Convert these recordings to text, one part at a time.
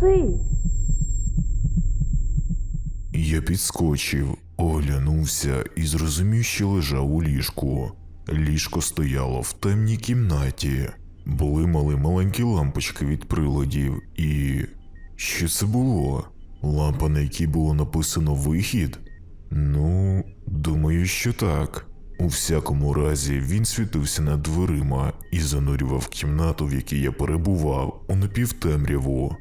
Василь, Я підскочив, оглянувся і зрозумів, що лежав у ліжку. Ліжко стояло в темній кімнаті. Були мали маленькі лампочки від приладів, і. Що це було? Лампа, на якій було написано вихід? Ну, думаю, що так. У всякому разі, він світився над дверима і занурював кімнату, в якій я перебував, у напівтемряву.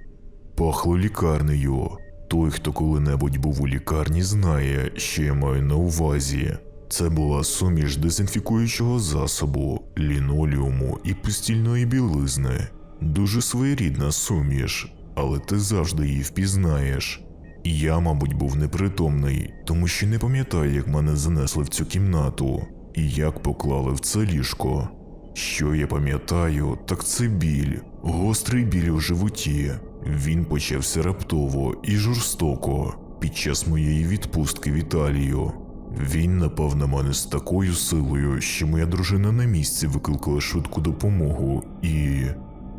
Пахло лікарнею. Той, хто коли-небудь був у лікарні, знає, що я маю на увазі. Це була суміш дезінфікуючого засобу, лінолеуму і постільної білизни. Дуже своєрідна суміш, але ти завжди її впізнаєш. Я, мабуть, був непритомний, тому що не пам'ятаю, як мене занесли в цю кімнату і як поклали в це ліжко. Що я пам'ятаю, так це біль, гострий біль у животі. Він почався раптово і жорстоко під час моєї відпустки в Італію. Він напав на мене з такою силою, що моя дружина на місці викликала швидку допомогу і.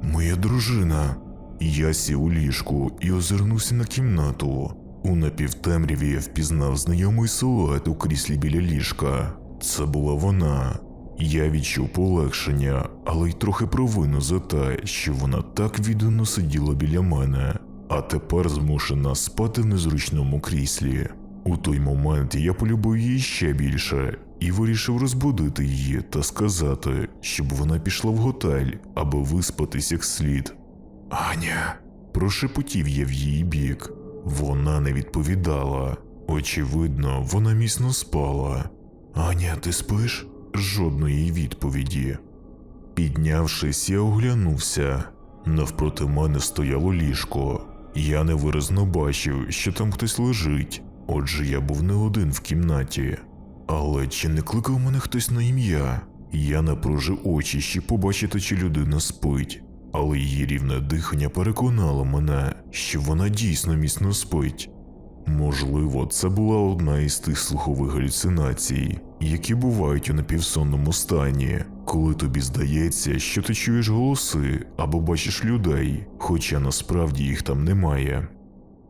Моя дружина. Я сів у ліжку і озирнувся на кімнату. У напівтемряві я впізнав знайомий силует у кріслі біля ліжка. Це була вона. Я відчув полегшення, але й трохи провину за те, що вона так віддано сиділа біля мене, а тепер змушена спати в незручному кріслі. У той момент я полюбив її ще більше і вирішив розбудити її та сказати, щоб вона пішла в готель, аби виспатись як слід. Аня, прошепотів я в її бік. Вона не відповідала. Очевидно, вона міцно спала. Аня, ти спиш? Жодної відповіді. Піднявшись, я оглянувся. Навпроти мене стояло ліжко. Я невиразно бачив, що там хтось лежить, отже я був не один в кімнаті. Але чи не кликав мене хтось на ім'я? Я напружив очі, щоб побачити, чи людина спить, але її рівне дихання переконало мене, що вона дійсно міцно спить. Можливо, це була одна із тих слухових галюцинацій, які бувають у напівсонному стані, коли тобі здається, що ти чуєш голоси або бачиш людей, хоча насправді їх там немає.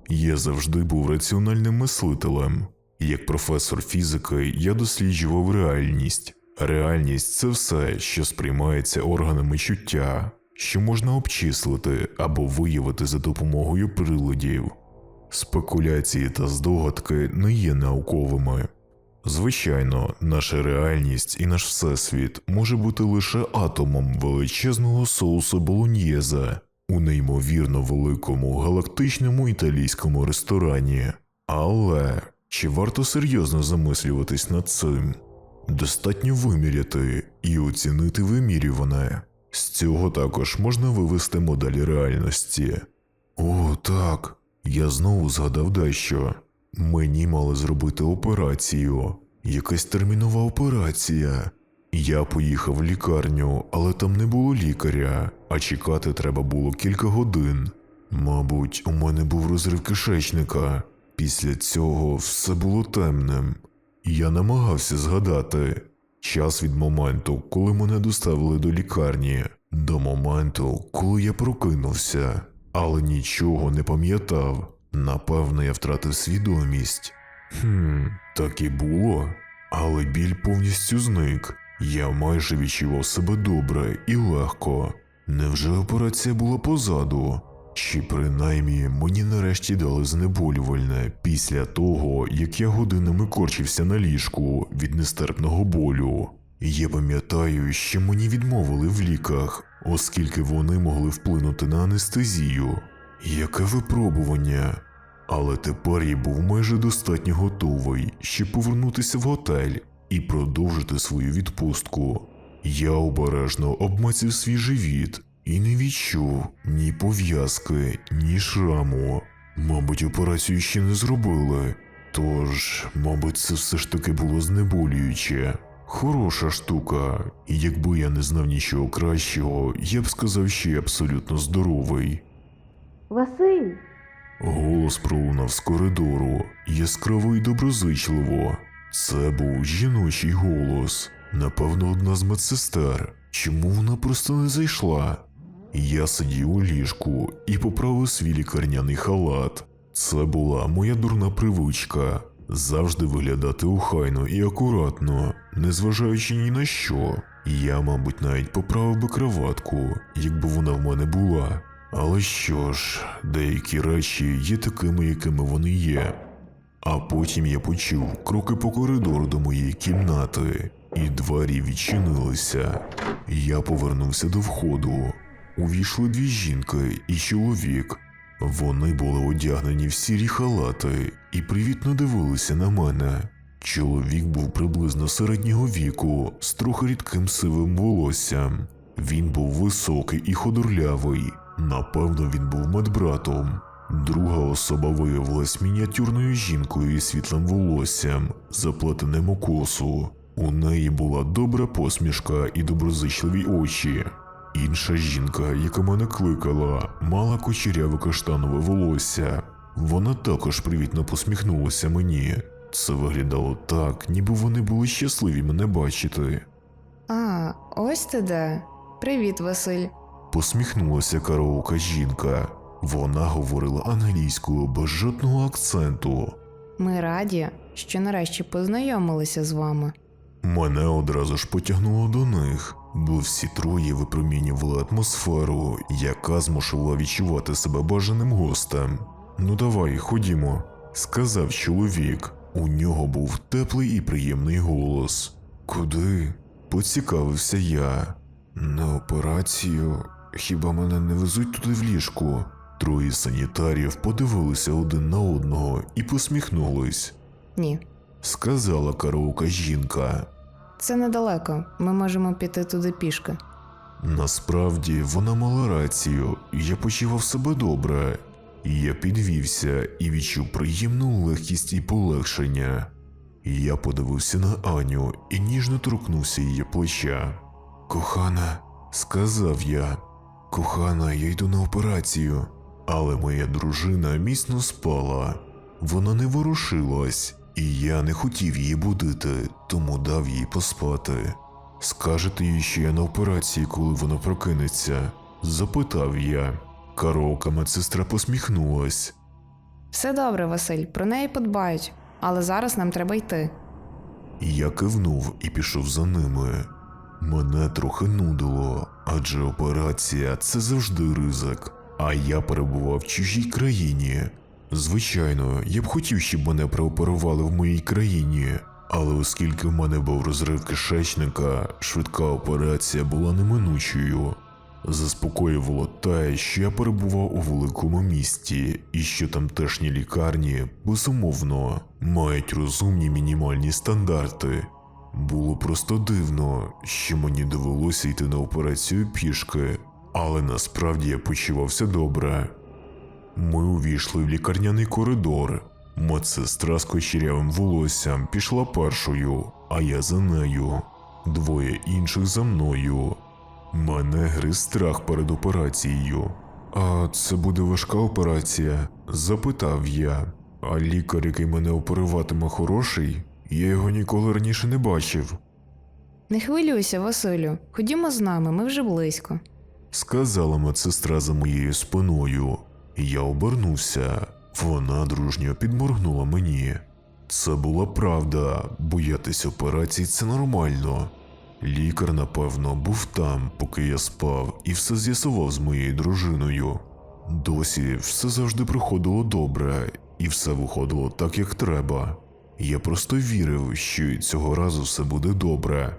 Я завжди був раціональним мислителем. Як професор фізики, я досліджував реальність. Реальність це все, що сприймається органами чуття, що можна обчислити або виявити за допомогою приладів. Спекуляції та здогадки не є науковими. Звичайно, наша реальність і наш всесвіт може бути лише атомом величезного соусу болоньєзе у неймовірно великому галактичному італійському ресторані. Але чи варто серйозно замислюватись над цим? Достатньо виміряти і оцінити вимірюване. З цього також можна вивести модель реальності. О, так. Я знову згадав дещо. Мені мали зробити операцію, якась термінова операція. Я поїхав в лікарню, але там не було лікаря, а чекати треба було кілька годин. Мабуть, у мене був розрив кишечника. Після цього все було темним. Я намагався згадати час від моменту, коли мене доставили до лікарні, до моменту, коли я прокинувся, але нічого не пам'ятав. Напевно, я втратив свідомість. Хм, так і було. Але біль повністю зник. Я майже відчував себе добре і легко. Невже операція була позаду? Чи принаймні мені нарешті дали знеболювальне після того, як я годинами корчився на ліжку від нестерпного болю. Я пам'ятаю, що мені відмовили в ліках, оскільки вони могли вплинути на анестезію. Яке випробування? Але тепер я був майже достатньо готовий, щоб повернутися в готель і продовжити свою відпустку. Я обережно обмаців свій живіт і не відчув ні пов'язки, ні шраму. Мабуть, операцію ще не зробили. Тож, мабуть, це все ж таки було знеболююче. Хороша штука, і якби я не знав нічого кращого, я б сказав, що я абсолютно здоровий. Василь, Голос пролунав з коридору, яскраво і доброзичливо. Це був жіночий голос. Напевно, одна з медсестер. Чому вона просто не зайшла? Я сидів у ліжку і поправив свій лікарняний халат. Це була моя дурна привичка завжди виглядати охайно і акуратно, незважаючи ні на що. Я, мабуть, навіть поправив би краватку, якби вона в мене була. Але що ж, деякі речі є такими, якими вони є. А потім я почув кроки по коридору до моєї кімнати, і двері відчинилися. Я повернувся до входу. Увійшли дві жінки і чоловік. Вони були одягнені в сірі халати і привітно дивилися на мене. Чоловік був приблизно середнього віку, з трохи рідким сивим волоссям. Він був високий і ходорлявий. Напевно, він був медбратом. Друга особа виявилась мініатюрною жінкою із світлим волоссям, заплетеним у косу. У неї була добра посмішка і доброзичливі очі. Інша жінка, яка мене кликала, мала кучеряве каштанове волосся. Вона також привітно посміхнулася мені. Це виглядало так, ніби вони були щасливі мене бачити. А, ось ти де. Привіт, Василь. Посміхнулася караока жінка. Вона говорила англійською без жодного акценту. Ми раді, що нарешті познайомилися з вами. Мене одразу ж потягнуло до них, бо всі троє випромінювали атмосферу, яка змушувала відчувати себе бажаним гостем. Ну давай, ходімо, сказав чоловік. У нього був теплий і приємний голос. Куди? поцікавився я. На операцію. Хіба мене не везуть туди в ліжку? Троє санітарів подивилися один на одного і посміхнулись. Ні, Сказала караока жінка. це недалеко. Ми можемо піти туди пішки. Насправді вона мала рацію, я почував себе добре. Я підвівся і відчув приємну легкість і полегшення. Я подивився на Аню і ніжно торкнувся її плеча. Кохана, сказав я, кохана, я йду на операцію. Але моя дружина міцно спала. Вона не ворушилась, і я не хотів її будити, тому дав їй поспати. Скажете їй, що я на операції, коли вона прокинеться? запитав я. Караока медсестра посміхнулась. Все добре, Василь, про неї подбають, але зараз нам треба йти. Я кивнув і пішов за ними. Мене трохи нудило, адже операція це завжди ризик, а я перебував в чужій країні. Звичайно, я б хотів, щоб мене прооперували в моїй країні, але оскільки в мене був розрив кишечника, швидка операція була неминучою. Заспокоювало те, що я перебував у великому місті, і що тамтешні лікарні, безумовно, мають розумні мінімальні стандарти. Було просто дивно, що мені довелося йти на операцію пішки, але насправді я почувався добре. Ми увійшли в лікарняний коридор. Медсестра з кочерявим волоссям пішла першою, а я за нею. Двоє інших за мною. Мене гриз страх перед операцією. А це буде важка операція? запитав я. А лікар, який мене оперуватиме, хороший? Я його ніколи раніше не бачив, Не хвилюйся, Василю. Ходімо з нами, ми вже близько. сказала медсестра за моєю спиною. Я обернувся. Вона дружньо підморгнула мені. Це була правда, боятись операцій це нормально. Лікар, напевно, був там, поки я спав, і все з'ясував з моєю дружиною. Досі все завжди проходило добре, і все виходило так, як треба. Я просто вірив, що цього разу все буде добре.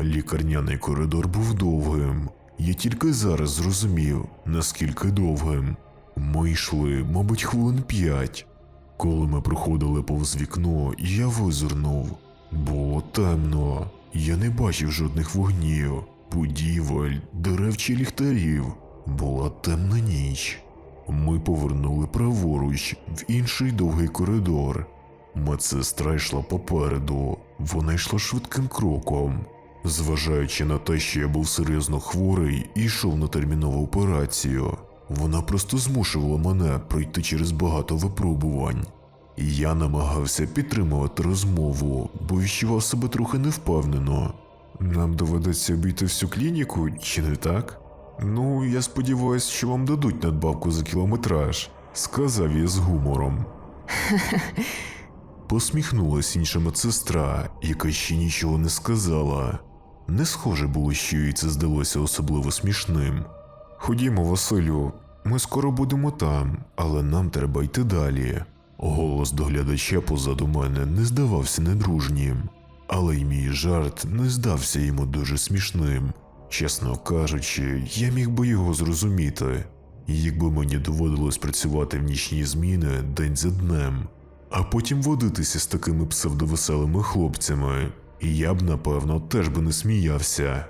Лікарняний коридор був довгим. Я тільки зараз зрозумів, наскільки довгим. Ми йшли, мабуть, хвилин п'ять. Коли ми проходили повз вікно, я визирнув. Було темно. Я не бачив жодних вогнів, будівель, дерев чи ліхтарів. Була темна ніч. Ми повернули праворуч в інший довгий коридор. Медсестра йшла попереду, вона йшла швидким кроком. Зважаючи на те, що я був серйозно хворий і йшов на термінову операцію, вона просто змушувала мене пройти через багато випробувань. Я намагався підтримувати розмову, бо відчував себе трохи невпевнено. Нам доведеться обійти всю клініку, чи не так? Ну, я сподіваюся, що вам дадуть надбавку за кілометраж, сказав я з гумором. Посміхнулась інша медсестра, яка ще нічого не сказала. Не схоже було, що їй це здалося особливо смішним. Ходімо, Василю, ми скоро будемо там, але нам треба йти далі. Голос доглядача позаду мене не здавався недружнім, але й мій жарт не здався йому дуже смішним. Чесно кажучи, я міг би його зрозуміти, якби мені доводилось працювати в нічні зміни день за днем, а потім водитися з такими псевдовеселими хлопцями, і я б, напевно, теж би не сміявся.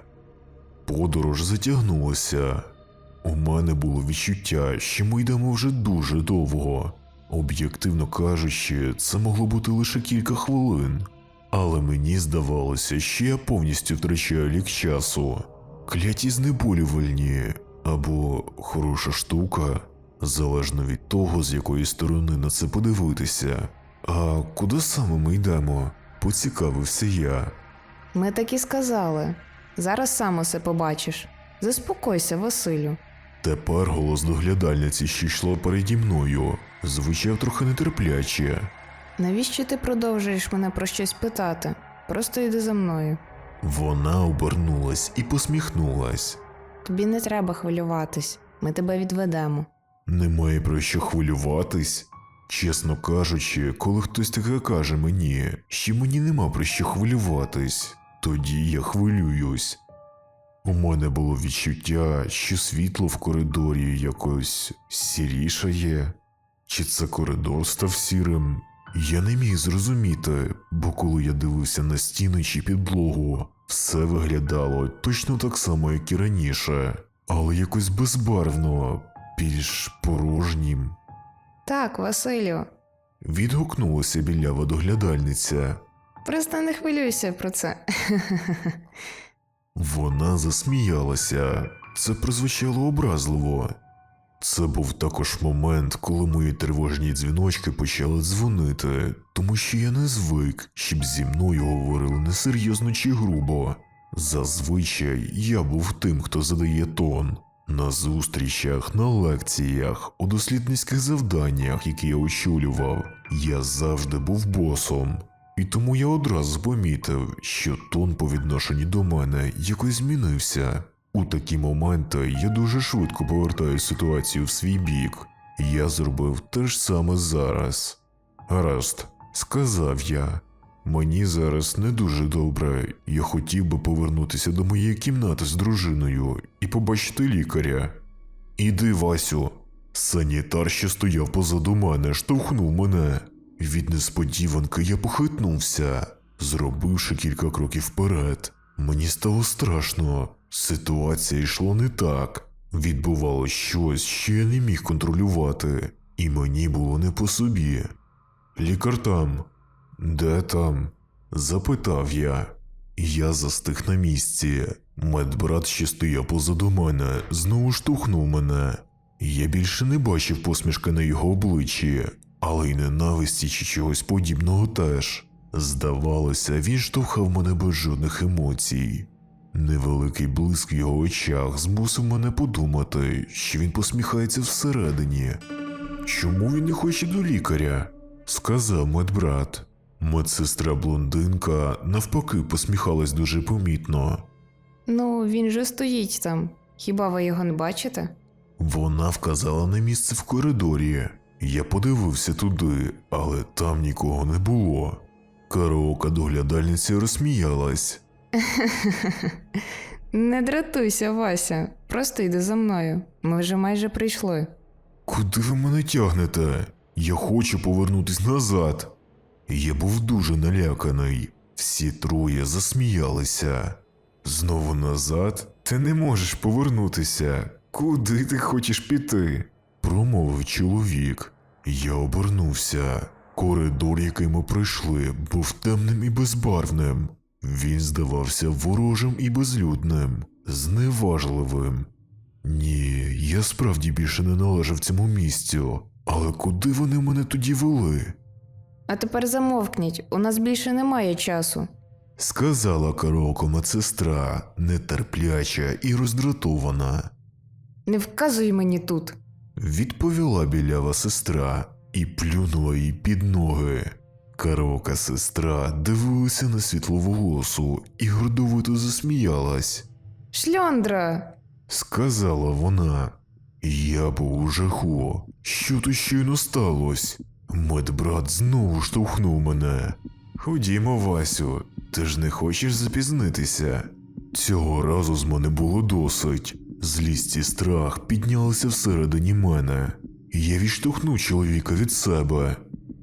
Подорож затягнулася. У мене було відчуття, що ми йдемо вже дуже довго. Об'єктивно кажучи, це могло бути лише кілька хвилин. Але мені здавалося, що я повністю втрачаю лік часу. Кляті знеболювальні або хороша штука, залежно від того, з якої сторони на це подивитися. А куди саме ми йдемо? Поцікавився я. Ми так і сказали. Зараз сам усе побачиш. Заспокойся, Василю. Тепер голос доглядальниці, що йшла переді мною, звучав трохи нетерпляче. Навіщо ти продовжуєш мене про щось питати? Просто йди за мною. Вона обернулась і посміхнулась. Тобі не треба хвилюватись, ми тебе відведемо. Немає про що хвилюватись. Чесно кажучи, коли хтось таке каже мені, що мені нема про що хвилюватись, тоді я хвилююсь. У мене було відчуття, що світло в коридорі якось сірішає, чи це коридор став сірим. Я не міг зрозуміти, бо коли я дивився на стіни чи підлогу, все виглядало точно так само, як і раніше, але якось безбарвно, більш порожнім. Так, Василю, Відгукнулася білява доглядальниця. просто не хвилюйся про це. Вона засміялася. Це прозвучало образливо. Це був також момент, коли мої тривожні дзвіночки почали дзвонити, тому що я не звик, щоб зі мною говорили несерйозно чи грубо. Зазвичай я був тим, хто задає тон. На зустрічах, на лекціях, у дослідницьких завданнях, які я очолював, я завжди був босом. І тому я одразу помітив, що тон по відношенню до мене якось змінився. У такі моменти я дуже швидко повертаю ситуацію в свій бік. Я зробив те ж саме зараз. Гаразд, сказав я. Мені зараз не дуже добре. Я хотів би повернутися до моєї кімнати з дружиною і побачити лікаря. Іди, Васю. Санітар, що стояв позаду мене, штовхнув мене. Від несподіванки я похитнувся, зробивши кілька кроків вперед. Мені стало страшно. Ситуація йшла не так. Відбувало щось, що я не міг контролювати, і мені було не по собі. Лікар там. Де там? запитав я. Я застиг на місці. Медбрат, що стояв позаду мене, знову штовхнув мене. Я більше не бачив посмішки на його обличчі, але й ненависті чи чогось подібного теж. Здавалося, він штовхав мене без жодних емоцій. Невеликий блиск в його очах змусив мене подумати, що він посміхається всередині. Чому він не хоче до лікаря? сказав медбрат. Медсестра блондинка навпаки посміхалась дуже помітно. Ну, він же стоїть там. Хіба ви його не бачите? Вона вказала на місце в коридорі. Я подивився туди, але там нікого не було. Караока доглядальниця розсміялась. Не дратуйся, Вася, просто йди за мною. Ми вже майже прийшли. Куди ви мене тягнете? Я хочу повернутись назад. Я був дуже наляканий. Всі троє засміялися. Знову назад? Ти не можеш повернутися. Куди ти хочеш піти? промовив чоловік. Я обернувся. Коридор, який ми пройшли, був темним і безбарвним. Він здавався ворожим і безлюдним, зневажливим. Ні, я справді більше не належав цьому місцю. Але куди вони мене тоді вели? А тепер замовкніть, у нас більше немає часу. Сказала караоко медсестра, нетерпляча і роздратована. Не вказуй мені тут. Відповіла білява сестра і плюнула їй під ноги. Караока сестра дивилася на світловолосу і гордовито засміялась. Шльондра! Сказала вона. Я був у жаху. Що то щойно сталося? Медбрат знову штовхнув мене. Ходімо, Васю, ти ж не хочеш запізнитися. Цього разу з мене було досить. Злість і страх піднялися всередині мене. Я відштовхнув чоловіка від себе.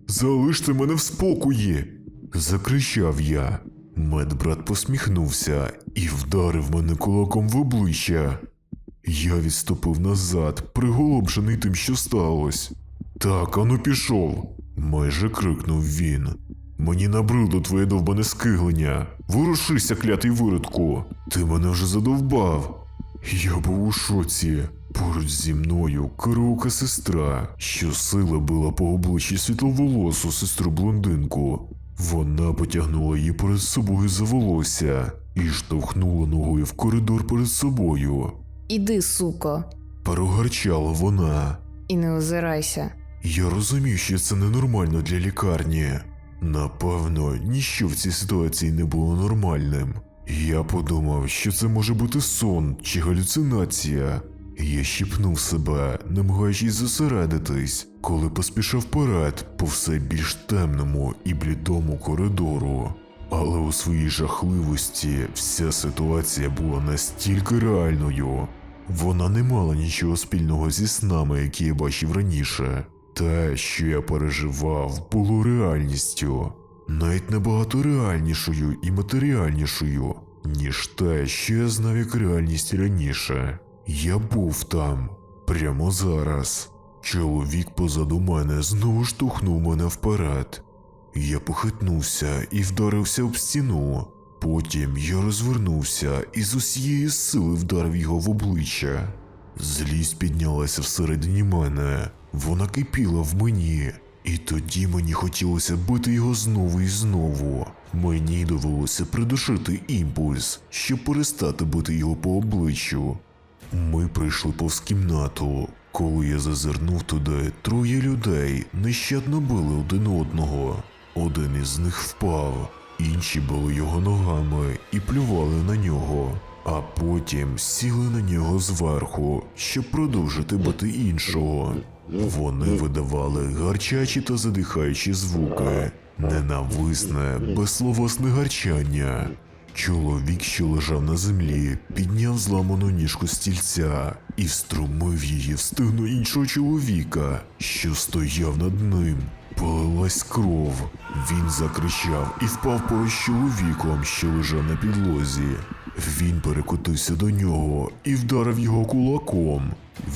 Залиште мене в спокої. закричав я. Медбрат посміхнувся і вдарив мене кулаком в обличчя. Я відступив назад, приголомшений тим, що сталося. Так, ану пішов, майже крикнув він. Мені набридло твоє довбане скиглення. Ворушися, клятий виродку. Ти мене вже задовбав. Я був у шоці. Поруч зі мною караока сестра, що сила била по обличчі світловолосу сестру блондинку. Вона потягнула її перед собою за волосся і штовхнула ногою в коридор перед собою. Іди, суко, Прогарчала вона. і не озирайся. Я розумів, що це ненормально для лікарні. Напевно, ніщо в цій ситуації не було нормальним. Я подумав, що це може бути сон чи галюцинація. Я щіпнув себе, намагаючись зосередитись, коли поспішав вперед по все більш темному і блідому коридору. Але у своїй жахливості вся ситуація була настільки реальною. Вона не мала нічого спільного зі снами, які я бачив раніше. Те, що я переживав, було реальністю, навіть набагато реальнішою і матеріальнішою, ніж те, що я знав як реальність раніше. Я був там, прямо зараз. Чоловік позаду мене знову штовхнув мене вперед. Я похитнувся і вдарився об стіну. Потім я розвернувся і з усієї сили вдарив його в обличчя. Злість піднялася всередині мене, вона кипіла в мені, і тоді мені хотілося бити його знову і знову. Мені довелося придушити імпульс, щоб перестати бити його по обличчю. Ми прийшли повз кімнату. Коли я зазирнув туди, троє людей нещадно били один одного. Один із них впав, інші били його ногами і плювали на нього, а потім сіли на нього зверху, щоб продовжити бити іншого. Вони видавали гарчачі та задихаючі звуки, ненависне, безсловесне гарчання. Чоловік, що лежав на землі, підняв зламану ніжку стільця і вструмив її в стегно іншого чоловіка, що стояв над ним. Полилась кров. Він закричав і впав поруч чоловіком, що лежав на підлозі. Він перекотився до нього і вдарив його кулаком.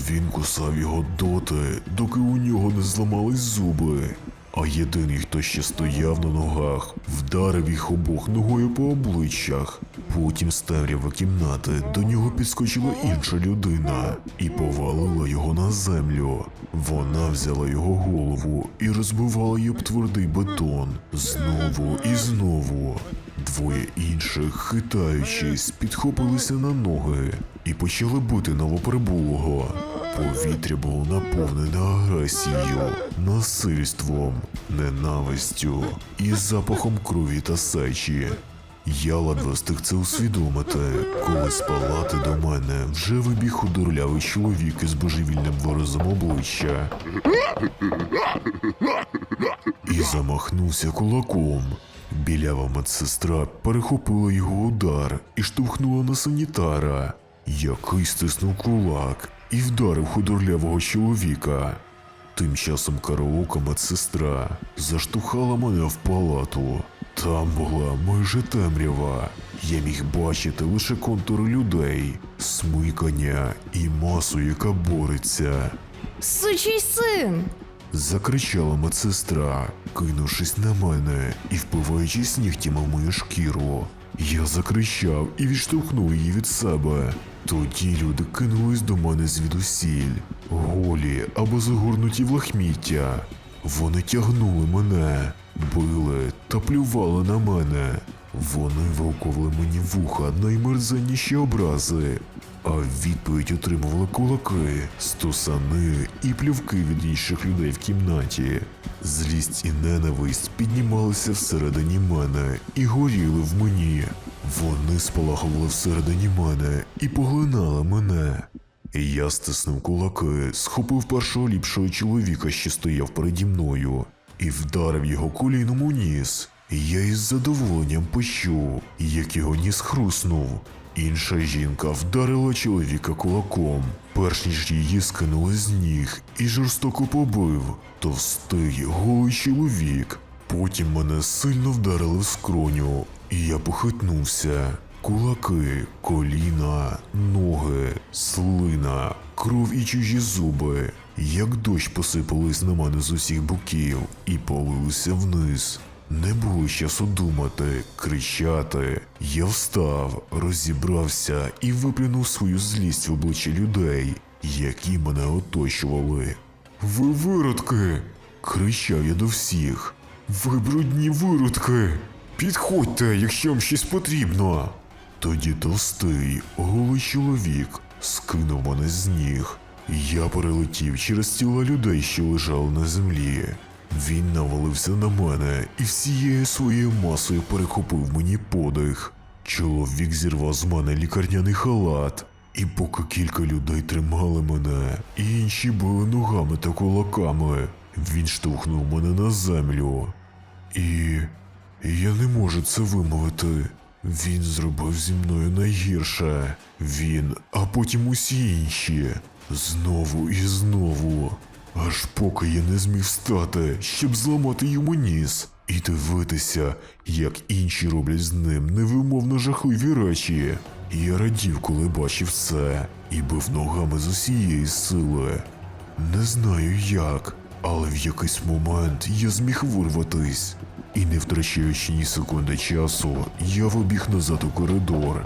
Він кусав його доти, доки у нього не зламались зуби. А єдиний, хто ще стояв на ногах, вдарив їх обох ногою по обличчях. Потім з темряви кімнати до нього підскочила інша людина і повалила його на землю. Вона взяла його голову і розбивала її об твердий бетон знову і знову. Двоє інших, хитаючись, підхопилися на ноги і почали бити новоприбулого. Повітря було наповнене агресією, насильством, ненавистю і запахом крові та сечі. Я ледве встиг це усвідомити, коли з палати до мене вже вибіг худорлявий чоловік із божевільним виразом обличчя і замахнувся кулаком. Білява медсестра перехопила його удар і штовхнула на санітара, який стиснув кулак і вдарив худорлявого чоловіка. Тим часом караока медсестра заштовхала мене в палату. Там була майже темрява. Я міг бачити лише контури людей, смикання і масу, яка бореться. Сучий син! Закричала медсестра, кинувшись на мене і впиваючись нігтями в мою шкіру. Я закричав і відштовхнув її від себе. Тоді люди кинулись до мене звідусіль, голі або загорнуті в лахміття. Вони тягнули мене, били та плювали на мене. Вони вовкували мені вуха наймерзенніші образи. А відповідь отримували кулаки, стусани і плювки від інших людей в кімнаті. Злість і ненависть піднімалися всередині мене і горіли в мені. Вони спалахували всередині мене і поглинали мене. Я стиснув кулаки, схопив першого ліпшого чоловіка, що стояв переді мною, і вдарив його коліном у ніс. Я із задоволенням почув, як його ніс хруснув. Інша жінка вдарила чоловіка кулаком, перш ніж її скинули з ніг і жорстоко побив. Товстий голий чоловік. Потім мене сильно вдарили в скроню, і я похитнувся. Кулаки, коліна, ноги, слина, кров і чужі зуби, як дощ посипались на мене з усіх боків і полилися вниз. Не було часу думати, кричати. Я встав, розібрався і виплюнув свою злість в обличчя людей, які мене оточували. Ви виродки! кричав я до всіх. Ви брудні виродки! Підходьте, якщо вам щось потрібно. Тоді товстий, голий чоловік скинув мене з ніг. Я перелетів через тіла людей, що лежали на землі. Він навалився на мене і всією своєю масою перехопив мені подих. Чоловік зірвав з мене лікарняний халат, і поки кілька людей тримали мене, і інші били ногами та кулаками, він штовхнув мене на землю. І я не можу це вимовити. Він зробив зі мною найгірше. Він, а потім усі інші. Знову і знову. Аж поки я не зміг встати, щоб зламати йому ніс. І дивитися, як інші роблять з ним невимовно жахливі речі. Я радів, коли бачив це, і бив ногами з усієї сили. Не знаю як, але в якийсь момент я зміг вирватись. І не втрачаючи ні секунди часу, я вибіг назад у коридор.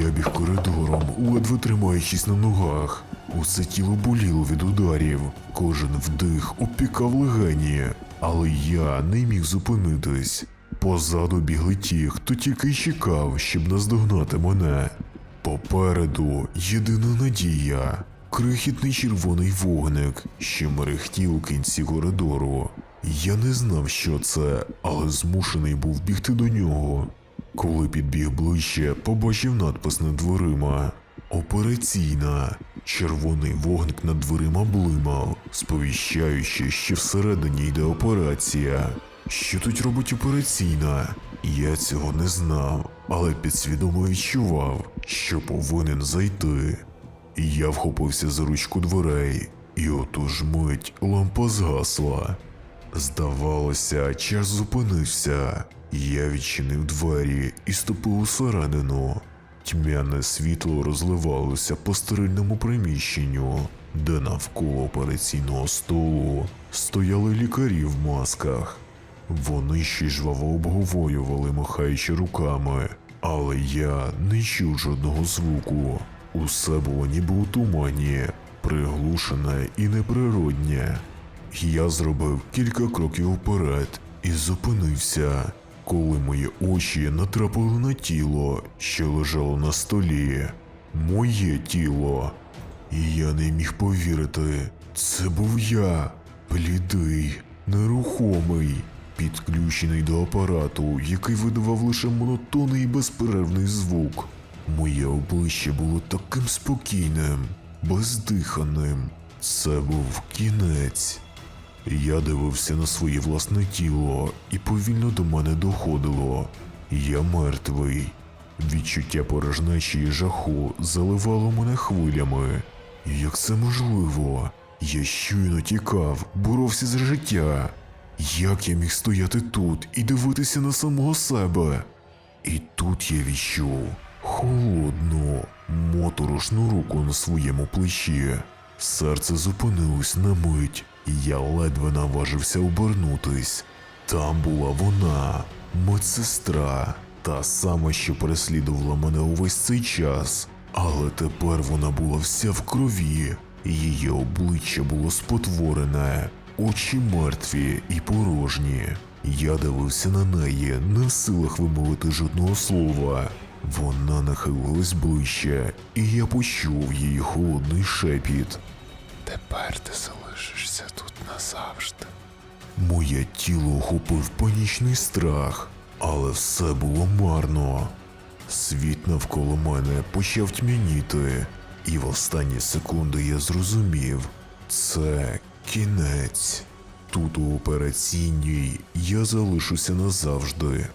Я біг коридором, ледве тримаючись на ногах. Усе тіло боліло від ударів, кожен вдих обпікав легені, але я не міг зупинитись. Позаду бігли ті, хто тільки й чекав, щоб наздогнати мене. Попереду єдина надія крихітний червоний вогник, що мерехтів у кінці коридору. Я не знав, що це, але змушений був бігти до нього. Коли підбіг ближче, побачив надпис над дверима. Операційна. Червоний вогник над дверима блимав, сповіщаючи, що всередині йде операція. Що тут робить операційна? Я цього не знав, але підсвідомо відчував, що повинен зайти. Я вхопився за ручку дверей, і отож мить лампа згасла. Здавалося, час зупинився. Я відчинив двері і ступив усередину. Тьмяне світло розливалося по стерильному приміщенню, де навколо операційного столу стояли лікарі в масках. Вони ще жваво обговорювали, махаючи руками, але я не чув жодного звуку. Усе було ніби у тумані, приглушене і неприроднє. Я зробив кілька кроків вперед і зупинився, коли мої очі натрапили на тіло, що лежало на столі. Моє тіло. І я не міг повірити. Це був я, блідий, нерухомий, підключений до апарату, який видавав лише монотонний і безперервний звук. Моє обличчя було таким спокійним, бездиханим. Це був кінець. Я дивився на своє власне тіло, і повільно до мене доходило. Я мертвий. Відчуття порожнечі і жаху заливало мене хвилями. Як це можливо? Я щойно тікав, боровся за життя. Як я міг стояти тут і дивитися на самого себе? І тут я відчув холодну, моторошну руку на своєму плечі. Серце зупинилось на мить, я ледве наважився обернутись. Там була вона, медсестра, та сама, що переслідувала мене увесь цей час. Але тепер вона була вся в крові, її обличчя було спотворене, очі мертві і порожні. Я дивився на неї, не в силах вимовити жодного слова. Вона нахилилась ближче, і я почув її холодний шепіт. Тепер ти залишишся тут назавжди. Моє тіло охопив панічний страх, але все було марно. Світ навколо мене почав тьмяніти, і в останні секунди я зрозумів це кінець. Тут у операційній я залишуся назавжди.